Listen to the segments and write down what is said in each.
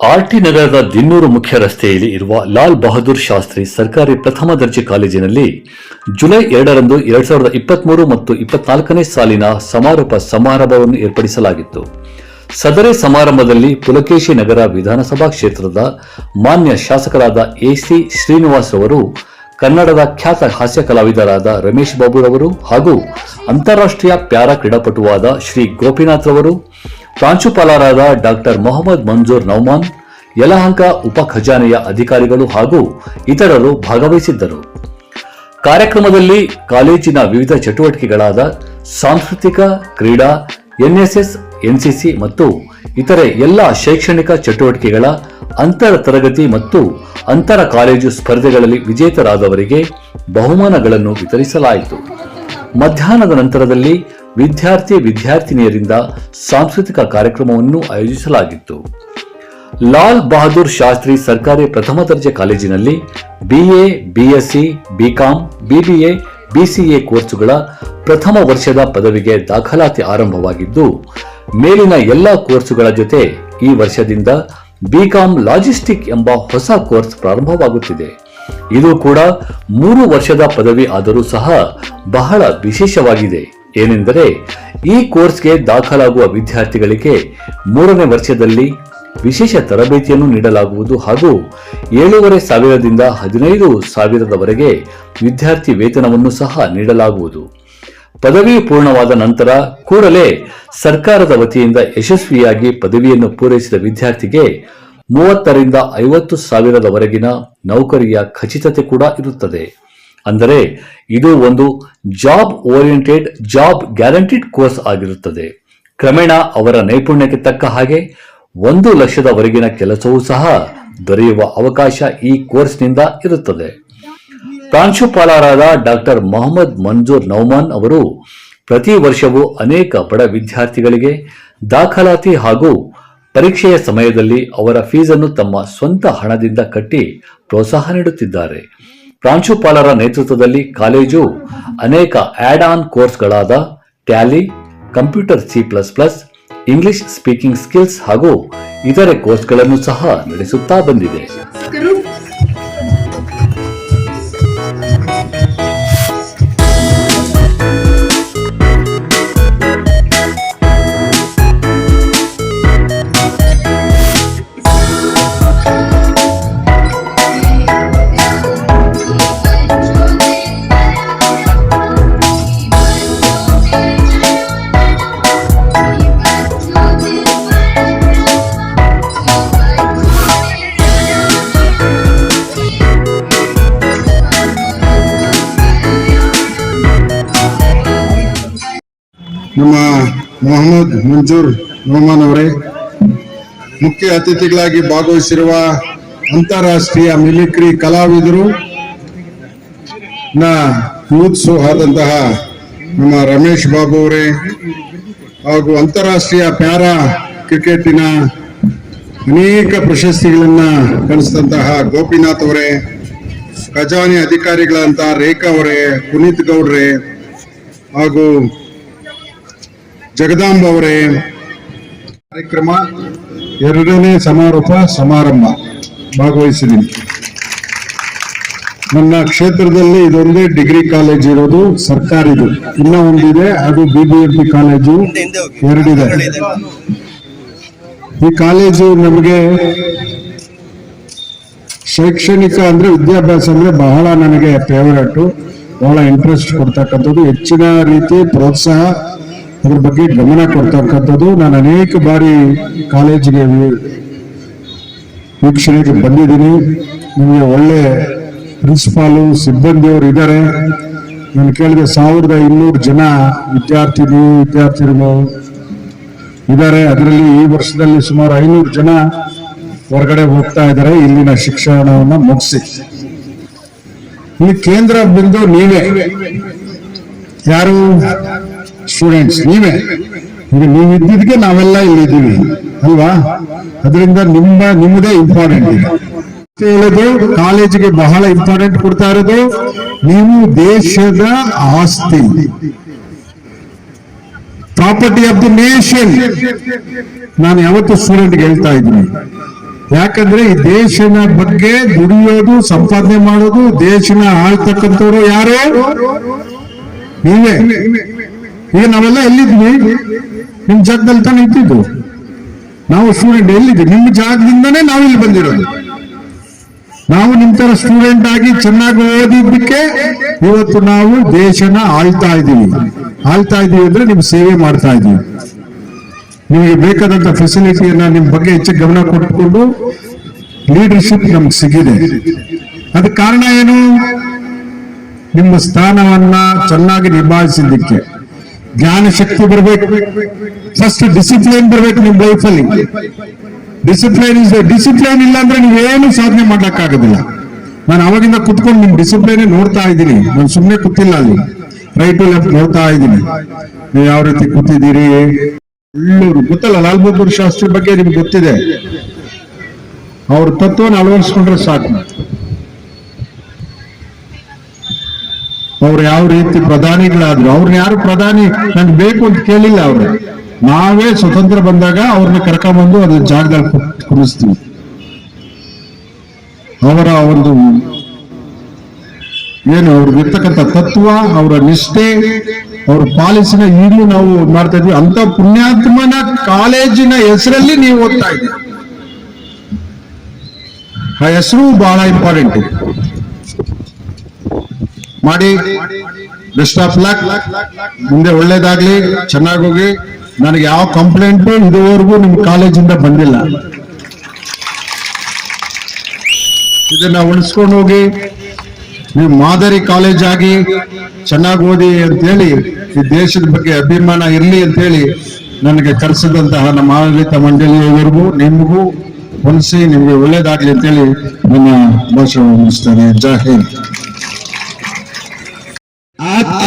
RT ನಗರದ ದಿನ್ನೂರು ಮುಖ್ಯ ರಸ್ತೆಯಲ್ಲಿ ಇರುವ ಲಾಲ್ ಬಹದ್ದೂರ್ ಶಾಸ್ತ್ರಿ ಸರ್ಕಾರಿ ಪ್ರಥಮ ದರ್ಜೆ ಕಾಲೇಜಿನಲ್ಲಿ ಜುಲೈ ಎರಡರಂದು ಎರಡ್ ಸಾವಿರದ ಇಪ್ಪತ್ಮೂರು ಮತ್ತು ಇಪ್ಪತ್ನಾಲ್ಕನೇ ಸಾಲಿನ ಸಮಾರೋಪ ಸಮಾರಂಭವನ್ನು ಏರ್ಪಡಿಸಲಾಗಿತ್ತು. ಸದರಿ ಸಮಾರಂಭದಲ್ಲಿ ಪುಲಕೇಶಿ ನಗರ ವಿಧಾನಸಭಾ ಕ್ಷೇತ್ರದ ಮಾನ್ಯ ಶಾಸಕರಾದ ಎಸಿ ಶ್ರೀನಿವಾಸ್ ಅವರು ಕನ್ನಡದ ಖ್ಯಾತ ಹಾಸ್ಯ ಕಲಾವಿದರಾದ ರಮೇಶ್ ಬಾಬುರವರು ಹಾಗೂ ಅಂತಾರಾಷ್ಟ್ರೀಯ ಪ್ಯಾರಾ ಕ್ರೀಡಾಪಟುವಾದ ಶ್ರೀ ಗೋಪಿನಾಥ್ ರವರು ಪ್ರಾಂಶುಪಾಲರಾದ ಡಾಕ್ಟರ್ ಮೊಹಮ್ಮದ್ ಮಂಜೂರ್ ನೌಮಾನ್, ಯಲಹಂಕ ಉಪ ಖಜಾನೆಯ ಅಧಿಕಾರಿಗಳು ಹಾಗೂ ಇತರರು ಭಾಗವಹಿಸಿದ್ದರು. ಕಾರ್ಯಕ್ರಮದಲ್ಲಿ ಕಾಲೇಜಿನ ವಿವಿಧ ಚಟುವಟಿಕೆಗಳಾದ ಸಾಂಸ್ಕೃತಿಕ, ಕ್ರೀಡಾ, ಎನ್ಎಸ್ಎಸ್, ಎನ್ಸಿಸಿ ಮತ್ತು ಇತರೆ ಎಲ್ಲ ಶೈಕ್ಷಣಿಕ ಚಟುವಟಿಕೆಗಳ ಅಂತರ ತರಗತಿ ಮತ್ತು ಅಂತರ ಕಾಲೇಜು ಸ್ಪರ್ಧೆಗಳಲ್ಲಿ ವಿಜೇತರಾದವರಿಗೆ ಬಹುಮಾನಗಳನ್ನು ವಿತರಿಸಲಾಯಿತು. ಮಧ್ಯಾಹ್ನದ ನಂತರದಲ್ಲಿ ವಿದ್ಯಾರ್ಥಿ ವಿದ್ಯಾರ್ಥಿನಿಯರಿಂದ ಸಾಂಸ್ಕೃತಿಕ ಕಾರ್ಯಕ್ರಮವನ್ನು ಆಯೋಜಿಸಲಾಗಿತ್ತು. ಲಾಲ್ ಬಹದ್ದೂರ್ ಶಾಸ್ತ್ರಿ ಸರ್ಕಾರಿ ಪ್ರಥಮ ದರ್ಜೆ ಕಾಲೇಜಿನಲ್ಲಿ BA BSc BCom BBA BCA ಕೋರ್ಸುಗಳ ಪ್ರಥಮ ವರ್ಷದ ಪದವಿಗೆ ದಾಖಲಾತಿ ಆರಂಭವಾಗಿದ್ದು, ಮೇಲಿನ ಎಲ್ಲ ಕೋರ್ಸುಗಳ ಜೊತೆ ಈ ವರ್ಷದಿಂದ ಬಿಕಾಂ ಲಾಜಿಸ್ಟಿಕ್ ಎಂಬ ಹೊಸ ಕೋರ್ಸ್ ಪ್ರಾರಂಭವಾಗುತ್ತಿದೆ. ಇದು ಕೂಡ ಮೂರು ವರ್ಷದ ಪದವಿ ಆದರೂ ಸಹ ಬಹಳ ವಿಶೇಷವಾಗಿದೆ. ಏನೆಂದರೆ, ಈ ಕೋರ್ಸ್ಗೆ ದಾಖಲಾಗುವ ವಿದ್ಯಾರ್ಥಿಗಳಿಗೆ ಮೂರನೇ ವರ್ಷದಲ್ಲಿ ವಿಶೇಷ ತರಬೇತಿಯನ್ನು ನೀಡಲಾಗುವುದು ಹಾಗೂ ಏಳೂವರೆ ಸಾವಿರದಿಂದ ಹದಿನೈದು ಸಾವಿರದವರೆಗೆ ವಿದ್ಯಾರ್ಥಿ ವೇತನವನ್ನು ಸಹ ನೀಡಲಾಗುವುದು. ಪದವಿ ಪೂರ್ಣವಾದ ನಂತರ ಕೂಡಲೇ ಸರ್ಕಾರದ ವತಿಯಿಂದ ಯಶಸ್ವಿಯಾಗಿ ಪದವಿಯನ್ನು ಪೂರೈಸಿದ ವಿದ್ಯಾರ್ಥಿಗೆ ಮೂವತ್ತರಿಂದ ಐವತ್ತು ಸಾವಿರದವರೆಗಿನ ನೌಕರಿಯ ಖಚಿತತೆ ಕೂಡ ಇರುತ್ತದೆ. ಅಂದರೆ ಇದು ಒಂದು job oriented job guaranteed course ಆಗಿರುತ್ತದೆ. ಕ್ರಮೇಣ ಅವರ ನೈಪುಣ್ಯಕ್ಕೆ ತಕ್ಕ ಹಾಗೆ ಒಂದು ಲಕ್ಷದವರೆಗಿನ ಕೆಲಸವೂ ಸಹ ದೊರೆಯುವ ಅವಕಾಶ ಈ ಕೋರ್ಸ್ನಿಂದ ಇರುತ್ತದೆ. ಪ್ರಾಂಶುಪಾಲರಾದ ಡಾಕ್ಟರ್ ಮೊಹಮ್ಮದ್ ಮಂಜೂರ್ ನೌಮಾನ್ ಅವರು ಪ್ರತಿ ವರ್ಷವೂ ಅನೇಕ ಬಡ ವಿದ್ಯಾರ್ಥಿಗಳಿಗೆ ದಾಖಲಾತಿ ಹಾಗೂ ಪರೀಕ್ಷೆಯ ಸಮಯದಲ್ಲಿ ಅವರ ಫೀಸನ್ನು ತಮ್ಮ ಸ್ವಂತ ಹಣದಿಂದ ಕಟ್ಟಿ ಪ್ರೋತ್ಸಾಹ ನೀಡುತ್ತಿದ್ದಾರೆ. ಪ್ರಾಂಶುಪಾಲರ ನೇತೃತ್ವದಲ್ಲಿ ಕಾಲೇಜು ಅನೇಕ ಆಡ್ ಆನ್ ಕೋರ್ಸ್ಗಳಾದ Tally, computer C plus plus, English speaking skills ಹಾಗೂ ಇತರೆ ಕೋರ್ಸ್ಗಳನ್ನು ಸಹ ನಡೆಸುತ್ತಾ ಬಂದಿದೆ. ನಮ್ಮ ಮೊಹಮ್ಮದ್ ಮಂಜೂರ್ ರಹಮಾನ್ ಅವರೇ. ಮುಖ್ಯ ಅತಿಥಿಗಳಾಗಿ ಭಾಗವಹಿಸಿರುವ ಅಂತಾರಾಷ್ಟ್ರೀಯ ಮಿಲಿಟರಿ ಕಲಾವಿದರು. ನ ಯೂತ್ಸು ನಮ್ಮ ರಮೇಶ್ ಬಾಬು ಅವರೇ ಹಾಗೂ ಅಂತಾರಾಷ್ಟ್ರೀಯ ಪ್ಯಾರಾ ಕ್ರಿಕೆಟಿನ ಅನೇಕ ಪ್ರಶಸ್ತಿಗಳನ್ನ ಗಳಿಸಿದಂತಹ ಗೋಪಿನಾಥ್ ಅವರೇ, ಖಜಾನೆ ಅಧಿಕಾರಿಗಳಂತಹ ರೇಖಾ ಅವರೇ, ಪುನೀತ್ ಗೌಡ್ರೆ ಹಾಗೂ ಜಗದಾಂಬ ಅವರೇ. ಕಾರ್ಯಕ್ರಮ ಎರಡನೇ ಸಮಾರೋಪ, ಸಮಾರಂಭ ಭಾಗವಹಿಸಿದ್ದೀನಿ. ನನ್ನ ಕ್ಷೇತ್ರದಲ್ಲಿ ಇದೊಂದೇ ಡಿಗ್ರಿ ಕಾಲೇಜ್ ಇರೋದು ಸರ್ಕಾರಿದು. ಇನ್ನ ಒಂದಿದೆ, ಅದು ಬಿಬಿಎಂಪಿ ಕಾಲೇಜು. ಎರಡಿದೆ. ಈ ಕಾಲೇಜು ನಮಗೆ ಶೈಕ್ಷಣಿಕ ಅಂದ್ರೆ ವಿದ್ಯಾಭ್ಯಾಸ ಅಂದ್ರೆ ಬಹಳ ನನಗೆ ಫೇವರೇಟು ಬಹಳ ಇಂಟ್ರೆಸ್ಟ್ ಕೊಡ್ತಕ್ಕಂಥದ್ದು. ಹೆಚ್ಚಿನ ರೀತಿ ಪ್ರೋತ್ಸಾಹ ಅದ್ರ ಬಗ್ಗೆ ಗಮನ ಕೊಡ್ತಕ್ಕಂಥದ್ದು ನಾನು ಅನೇಕ ಬಾರಿ ಕಾಲೇಜಿಗೆ ವೀಕ್ಷಣೆಗೆ ಬಂದಿದ್ದೀನಿ. ನಿಮಗೆ ಒಳ್ಳೆ ಪ್ರಿನ್ಸಿಪಾಲು, ಸಿಬ್ಬಂದಿಯವರು ಇದ್ದಾರೆ. ನಾನು ಕೇಳಿದೆ, ಸಾವಿರದ ಇನ್ನೂರು ಜನ ವಿದ್ಯಾರ್ಥಿನಿ ವಿದ್ಯಾರ್ಥಿಗಳು ಇದ್ದಾರೆ. ಅದರಲ್ಲಿ ಈ ವರ್ಷದಲ್ಲಿ ಸುಮಾರು ಐನೂರು ಜನ ಹೊರಗಡೆ ಹೋಗ್ತಾ ಇದ್ದಾರೆ. ಇಲ್ಲಿನ ಶಿಕ್ಷಣವನ್ನು ಮುಗಿಸಿ. ಇಲ್ಲಿ ಕೇಂದ್ರ ಬಿಂದು ನೀವೇ. ಯಾರು? ಸ್ಟೂಡೆಂಟ್ಸ್ ನೀವೇ. ಈಗ ನೀವು ಇದ್ದಿದ್ದಕ್ಕೆ ನಾವೆಲ್ಲ ಇಲ್ಲಿದ್ದೀವಿ ಅಲ್ವಾ? ಅದರಿಂದ ನಿಮ್ಮ, ನಿಮ್ಮದೇ ಇಂಪಾರ್ಟೆಂಟ್ ಇದೆ ಹೇಳೋದು, ಕಾಲೇಜಿಗೆ ಬಹಳ ಇಂಪಾರ್ಟೆಂಟ್ ಕೊಡ್ತಾ ಇರೋದು, ನೀವು ದೇಶದ ಆಸ್ತಿ. ಪ್ರಾಪರ್ಟಿ ಆಫ್ ದಿ ನೇಷನ್ ನಾನು ಯಾವತ್ತು ಸ್ಟೂಡೆಂಟ್ಗೆ ಹೇಳ್ತಾ ಇದ್ದೀನಿ. ಯಾಕಂದ್ರೆ ಈ ದೇಶನ ಬಗ್ಗೆ ದುಡಿಯೋದು, ಸಂಪಾದನೆ ಮಾಡೋದು, ದೇಶನ ಆಳ್ತಕ್ಕಂಥವ್ರು ಯಾರು? ನೀವೇ. ಈಗ ನಾವೆಲ್ಲ ಎಲ್ಲಿದ್ವಿ? ನಿಮ್ ಜಾಗದಲ್ಲಿ ತಾನೇ ಇದ್ದಿದ್ದು. ನಾವು ಸ್ಟೂಡೆಂಟ್ ಎಲ್ಲಿದ್ವಿ? ನಿಮ್ಮ ಜಾಗದಿಂದನೇ ನಾವು ಇಲ್ಲಿ ಬಂದಿರೋದು. ನಾವು ನಿಮ್ ತರ ಸ್ಟೂಡೆಂಟ್ ಆಗಿ ಚೆನ್ನಾಗಿ ಓದಿದ್ದಕ್ಕೆ ಇವತ್ತು ನಾವು ದೇಶನ ಆಳ್ತಾ ಇದ್ದೀವಿ. ಆಳ್ತಾ ಇದ್ದೀವಿ ಅಂದ್ರೆ ನಿಮ್ ಸೇವೆ ಮಾಡ್ತಾ ಇದ್ದೀವಿ. ನಿಮಗೆ ಬೇಕಾದಂತ ಫೆಸಿಲಿಟಿಯನ್ನ ನಿಮ್ ಬಗ್ಗೆ ಹೆಚ್ಚು ಗಮನ ಕೊಟ್ಟುಕೊಂಡು ಲೀಡರ್ಶಿಪ್ ನಮ್ಗೆ ಸಿಗಿದೆ. ಅದಕ್ಕೆ ಕಾರಣ ಏನು? ನಿಮ್ಮ ಸ್ಥಾನವನ್ನ ಚೆನ್ನಾಗಿ ನಿಭಾಯಿಸಿದ್ದಕ್ಕೆ. ಜ್ಞಾನ ಶಕ್ತಿ ಬರಬೇಕು. ಫಸ್ಟ್ ಡಿಸಿಪ್ಲಿನ್ ಬರಬೇಕು ನಿಮ್ ಅಲ್ಲಿ. ಡಿಸಿಪ್ಲೈನ್ ಇಸ್ ಡಿಸಿಪ್ಲೈನ್ ಇಲ್ಲ ಅಂದ್ರೆ ನೀವೇನು ಸಾಧನೆ ಮಾಡ್ಲಿಕ್ಕಾಗೋದಿಲ್ಲ. ನಾನು ಅವಾಗಿಂದ ಕುತ್ಕೊಂಡು ನಿಮ್ ಡಿಸಿಪ್ಲೈನ್ ನೋಡ್ತಾ ಇದ್ದೀನಿ. ನಾನು ಸುಮ್ಮನೆ ಕೂತಿಲ್ಲ ಅಲ್ಲಿ. ರೈಟ್ ಟು ಲೆಫ್ಟ್ ನೋಡ್ತಾ ಇದ್ದೀನಿ. ನೀವು ಯಾವ ರೀತಿ ಕೂತಿದ್ದೀರಿ? ಎಲ್ಲರೂ ಗೊತ್ತಲ್ಲ, ಲಾಲ್ ಬಹದ್ದೂರ್ ಶಾಸ್ತ್ರಿ ಬಗ್ಗೆ ನಿಮ್ಗೆ ಗೊತ್ತಿದೆ. ಅವ್ರ ತತ್ವನ ಅಳವಡಿಸ್ಕೊಂಡ್ರೆ ಸಾಕು. ಅವ್ರು ಯಾವ ರೀತಿ ಪ್ರಧಾನಿಗಳಾದ್ರು ಅವ್ರನ್ನ ಯಾರು ಪ್ರಧಾನಿ ನನ್ಗೆ ಬೇಕು ಅಂತ ಕೇಳಿಲ್ಲ ಅವ್ರು. ನಾವೇ ಸ್ವತಂತ್ರ ಬಂದಾಗ ಅವ್ರನ್ನ ಕರ್ಕೊಂಡ್ಬಂದು ಅದ್ರ ಜಾಗದಲ್ಲಿ ಕುರಿಸ್ತೀವಿ ಅವರ ಒಂದು ಏನು ಅವ್ರಿಗೆ ಇರ್ತಕ್ಕಂಥ ತತ್ವ, ಅವರ ನಿಷ್ಠೆ, ಅವ್ರ ಪಾಲಿಸಿನ ಈಗಲೂ ನಾವು ಮಾಡ್ತಾ ಇದ್ವಿ. ಅಂತ ಪುಣ್ಯಾತ್ಮನ ಕಾಲೇಜಿನ ಹೆಸರಲ್ಲಿ ನೀವು ಓದ್ತಾ ಇದ್ದೀವಿ ಆ ಹೆಸರು ಬಹಳ ಇಂಪಾರ್ಟೆಂಟ್ ಮಾಡಿ. ಬೆಸ್ಟ್ ಆಫ್ ಲಕ್ ಮುಂದೆ ಒಳ್ಳೇದಾಗ್ಲಿ, ಚೆನ್ನಾಗಿ ಹೋಗಿ ನನಗೆ ಯಾವ ಕಂಪ್ಲೇಂಟ್ ಇದುವರೆಗೂ ನಿಮ್ ಕಾಲೇಜಿಂದ ಬಂದಿಲ್ಲ. ಇದನ್ನ ಉಳಿಸ್ಕೊಂಡು ಹೋಗಿ, ನೀವು ಮಾದರಿ ಕಾಲೇಜ್ ಆಗಿ ಚೆನ್ನಾಗಿ ಓದಿ ಅಂತೇಳಿ, ಈ ದೇಶದ ಬಗ್ಗೆ ಅಭಿಮಾನ ಇರಲಿ ಅಂತ ಹೇಳಿ ನನಗೆ ಕರೆಸಿದಂತಹ ನಮ್ಮ ಆಡಳಿತ ಮಂಡಳಿಯವರೆಗೂ, ನಿಮಗೂ ಹೊಲಿಸಿ ನಿಮಗೆ ಒಳ್ಳೇದಾಗ್ಲಿ ಅಂತೇಳಿ ನನ್ನ ಭಾಷಣ ಮುಗಿಸ್ತೇನೆ. ಜೈ ಹಿಂದ್.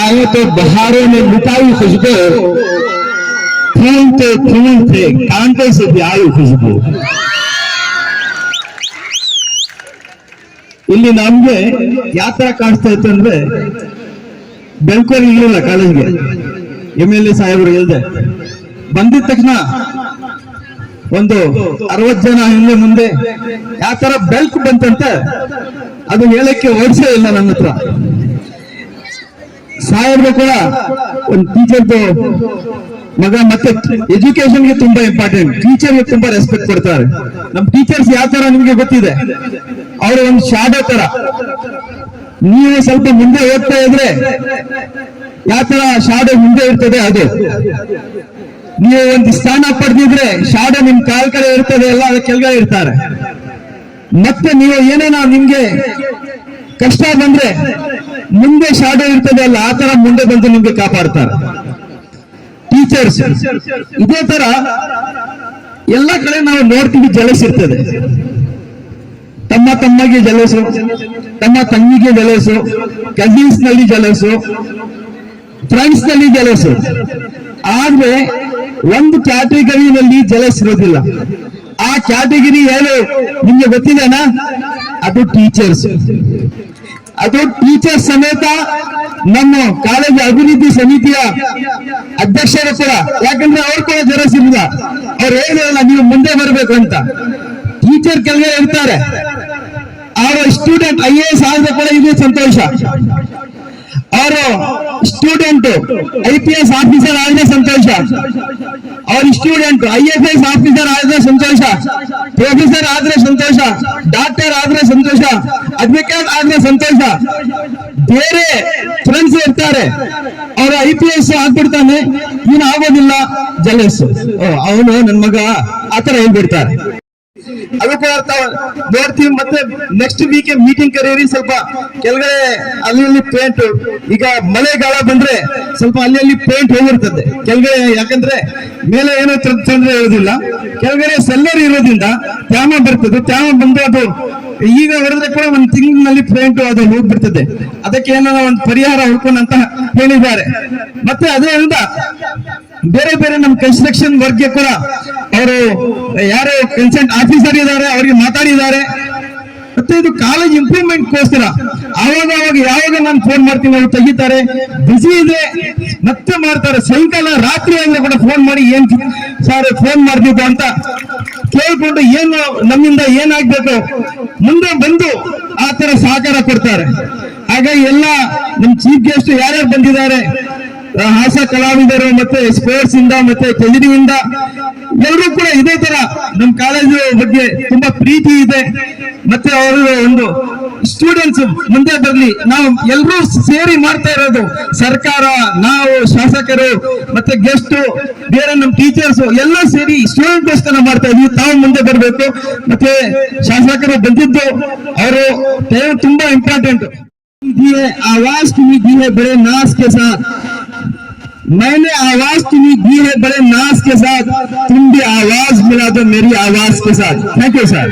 આવે તો બહારોને લૂંટાવી ખુશબો ખીલતે ખીલતે કાંટે સુધી આવી ખુશબો ಇಲ್ಲಿ ನಮ್ಗೆ ಯಾವ ತರ ಕಾಣಿಸ್ತಾ ಇತ್ತು ಅಂದ್ರೆ ಬೆಂಕೂರು ಇರಲಿಲ್ಲ ಕಾಲೇಜ್ಗೆ. ಎಂ ಎಲ್ ಎ ಸಾಹೇಬ್ರು ಇಲ್ಲದೆ ಬಂದಿದ ತಕ್ಷಣ ಒಂದು ಅರವತ್ ಜನ ಹಿಂದೆ ಮುಂದೆ ಯಾವ ತರ ಬೆಲ್ಕ್ ಬಂತಂತೆ, ಅದು ಹೇಳಕ್ಕೆ ಓಡಿಸೇ ಇಲ್ಲ ನನ್ನ ಹತ್ರ. ಸಾಹೇಬ್ರು ಕೂಡ ಒಂದು ಟೀಚರ್ದು ಮಗ ಮತ್ತೆ ಎಜುಕೇಶನ್ಗೆ ತುಂಬಾ ಇಂಪಾರ್ಟೆಂಟ್ ಟೀಚರ್ಗೆ ತುಂಬಾ ರೆಸ್ಪೆಕ್ಟ್ ಕೊಡ್ತಾರೆ. ನಮ್ ಟೀಚರ್ಸ್ ಯಾವ ತರ ನಿಮ್ಗೆ ಗೊತ್ತಿದೆ? ಅವರು ಒಂದು ಶಾಡೋ ತರ. ನೀವು ಸ್ವಲ್ಪ ಮುಂದೆ ಓದ್ತಾ ಇದ್ರೆ ಯಾವ ತರ ಶಾಡೋ ಮುಂದೆ ಇರ್ತದೆ ಅದು. ನೀವು ಒಂದು ಸ್ಥಾನ ಪಡೆದಿದ್ರೆ ಶಾಡೋ ನಿಮ್ ಕಾಲ್ ಕಡೆ ಇರ್ತದೆ, ಎಲ್ಲ ಕೆಳಗಡೆ ಇರ್ತಾರೆ. ಮತ್ತೆ ನೀವು ಏನೇನೋ ನಿಮ್ಗೆ ಕಷ್ಟ ಬಂದ್ರೆ ಮುಂದೆ ಶಾಡೋ ಇರ್ತದೆ ಅಲ್ಲ, ಆ ತರ ಮುಂದೆ ಬಂದು ನಿಮ್ಗೆ ಕಾಪಾಡ್ತಾರೆ. ಟೀಚರ್ಸ್ ಇದೇ ತರ ಎಲ್ಲ ಕಡೆ ನಾವು ನೋಡ್ತೀವಿ ಜಲಸ್ ಇರ್ತದೆ. ತಮ್ಮ ತಮ್ಮಗೆ ಜಲಸು ತಮ್ಮ ತಂಗಿಗೆ ಜಲಸು ಕಸಿನ್ಸ್ನಲ್ಲಿ ಜಲಸು ಫ್ರೆಂಡ್ಸ್ನಲ್ಲಿ ಜಲಸು ಆದ್ರೆ ಒಂದು ಕ್ಯಾಟಗರಿನಲ್ಲಿ ಜಲಸ್ ಇರೋದಿಲ್ಲ. ಆ ಕ್ಯಾಟಗರಿ ಏನು? ನಿಮ್ಗೆ ಗೊತ್ತಿದೆನಾ? ಅದು ಟೀಚರ್ಸ್ ಅದು ಟೀಚರ್ ಸಮೇತ ನಮ್ಮ ಕಾಲೇಜು ಅಭಿವೃದ್ಧಿ ಸಮಿತಿಯ ಅಧ್ಯಕ್ಷರು ಕೂಡ ಯಾಕಂದ್ರೆ ಅವ್ರು ಕೂಡ ಜರಸಿಲ್ಲ ಅವ್ರು ಹೇಳಿರಲ್ಲ ನೀವು ಮುಂದೆ ಬರಬೇಕು ಅಂತ. ಟೀಚರ್ ಕೆಳಗೆ ಇರ್ತಾರೆ ಅವರ ಸ್ಟೂಡೆಂಟ್ ಐ ಎ ಎಸ್ ಆದ್ರೆ ಕೂಡ ಇದೇ ಸಂತೋಷ. ಅವರು student, I P S officer ಆದ್ರೆ ಸಂತೋಷ. ಅವ್ರ student, I F S officer ಆದ್ರೆ ಸಂತೋಷ. ಪ್ರೊಫೆಸರ್ ಆದ್ರೆ ಸಂತೋಷ. ಡಾಕ್ಟರ್ ಆದ್ರೆ ಸಂತೋಷ. ಅಡ್ವೊಕೇಟ್ ಆದ್ರೆ ಸಂತೋಷ. ಬೇರೆ ಫ್ರೆಂಡ್ಸ್ ಇರ್ತಾರೆ. ಅವ್ರ ಐ ಪಿ ಎಸ್ ಆಗ್ಬಿಡ್ತಾನೆ. ಇನ್ನು ಆಗೋದಿಲ್ಲ. ಜಲಸ್. ಅವನು, ನನ್ ಮಗ ಆತರ ಹೇಳ್ಬಿಡ್ತಾರೆ. ತಾವ್ ನೋಡ್ತೀವಿ, ಮತ್ತೆ ನೆಕ್ಸ್ಟ್ ವೀಕ್ ಮೀಟಿಂಗ್ ಕರೀರಿ, ಸ್ವಲ್ಪ ಕೆಳಗಡೆ ಅಲ್ಲಿ ಅಲ್ಲಿ ಪೇಂಟ್ ಈಗ ಮಳೆಗಾಲ ಬಂದ್ರೆ ಸ್ವಲ್ಪ ಅಲ್ಲಿ ಅಲ್ಲಿ ಪೇಂಟ್ ಹೋಗಿರ್ತದೆ. ಕೆಳಗಡೆ ಯಾಕಂದ್ರೆ ಮೇಲೆ ಏನೋ ತೊಂದರೆ ಇರೋದಿಲ್ಲ. ಕೆಳಗಡೆ ಸೆಲ್ಲರ್ ಇರೋದ್ರಿಂದ ತ್ಯಾಮ ಬರ್ತದೆ. ತ್ಯಾಮ ಬಂದ್ರೆ ಅದು ಈಗ ಹೊಡೆದ್ರೆ ಕೂಡ ಒಂದು ತಿಂಗಳಿನಲ್ಲಿ ಪೇಂಟ್ ಅದು ಹೋಗ್ಬಿಡ್ತದೆ. ಅದಕ್ಕೆ ಏನೋ ಒಂದು ಪರಿಹಾರ ಹುಡ್ಕೊಂಡು ಅಂತ ಹೇಳಿದ್ದಾರೆ. ಮತ್ತೆ ಅದೇ ಅಲ್ದ ಬೇರೆ ಬೇರೆ ನಮ್ಮ ಕನ್ಸ್ಟ್ರಕ್ಷನ್ ವರ್ಗ್ಗೆ ಕೂಡ ಅವರು ಯಾರು? ಕನ್ಸಲ್ಟ್ ಆಫೀಸರ್ ಇದ್ದಾರೆ, ಅವರಿಗೆ ಮಾತಾಡಿದ್ದಾರೆ. ಮತ್ತೆ ಇದು ಕಾಲೇಜ್ ಇಂಪ್ರೂವ್ಮೆಂಟ್ ಕೋಸ್ಕರ. ಆವಾಗ ಅವಾಗ ಯಾವಾಗ ನಾನು ಫೋನ್ ಮಾಡ್ತೀನಿ ಅವ್ರು ತೆಗಿತಾರೆ. ಬಿಸಿ ಇದೆ. ಮತ್ತೆ ಮಾಡ್ತಾರೆ. ಸಾಯಂಕಾಲ ರಾತ್ರಿ ಆದ್ರೆ ಕೂಡ ಫೋನ್ ಮಾಡಿ ಏನ್ ಸರ್ ಫೋನ್ ಮಾಡ್ತಿದ್ದು ಅಂತ ಕೇಳ್ಕೊಂಡು ಏನು ನಮ್ಮಿಂದ ಏನಾಗ್ಬೇಕು? ಮುಂದೆ ಬಂದು ಆ ತರ ಸಹಕಾರ ಕೊಡ್ತಾರೆ. ಹಾಗಾಗಿ ಎಲ್ಲ ನಮ್ ಚೀಫ್ ಗೆಸ್ಟ್ ಯಾರ್ಯಾರು ಬಂದಿದ್ದಾರೆ? ಹಾಸ ಕಲಾವಿದರು ಮತ್ತೆ ಸ್ಪೋರ್ಟ್ಸ್ ಇಂದ ಮತ್ತೆ ಕೆಜರಿಯಿಂದ ಎಲ್ಲರೂ ಕೂಡ ಇದೇ ತರ ನಮ್ಮ ಕಾಲೇಜು ಬಗ್ಗೆ ತುಂಬಾ ಪ್ರೀತಿ ಇದೆ. ಮತ್ತೆ ಅವರು ಒಂದು ಸ್ಟೂಡೆಂಟ್ಸ್ ಮುಂದೆ ಬರ್ಲಿ. ನಾವು ಎಲ್ಲರೂ ಸೇರಿ ಮಾಡ್ತಾ ಇರೋದು ಸರ್ಕಾರ, ನಾವು, ಶಾಸಕರು, ಮತ್ತೆ ಗೆಸ್ಟ್ ಬೇರೆ ನಮ್ಮ ಟೀಚರ್ಸ್ ಎಲ್ಲ ಸೇರಿ ಸ್ಟೂಡೆಂಟ್ ಗೋಸ್ಕರ ಮಾಡ್ತಾ ಇದ್ವಿ. ತಾವು ಮುಂದೆ ಬರಬೇಕು. ಮತ್ತೆ ಶಾಸಕರು ಬಂದಿದ್ದು ಅವರು ತುಂಬಾ ಇಂಪಾರ್ಟೆಂಟ್ ಆವಾಸ್ ಬರೀ ನಾಸ್ ಕೆ ಸಾ میں نے آواز تمہیں دی ہے بڑے ناز کے ساتھ، تم بھی آواز ملا دو میری آواز کے ساتھ۔ تھینک یو سر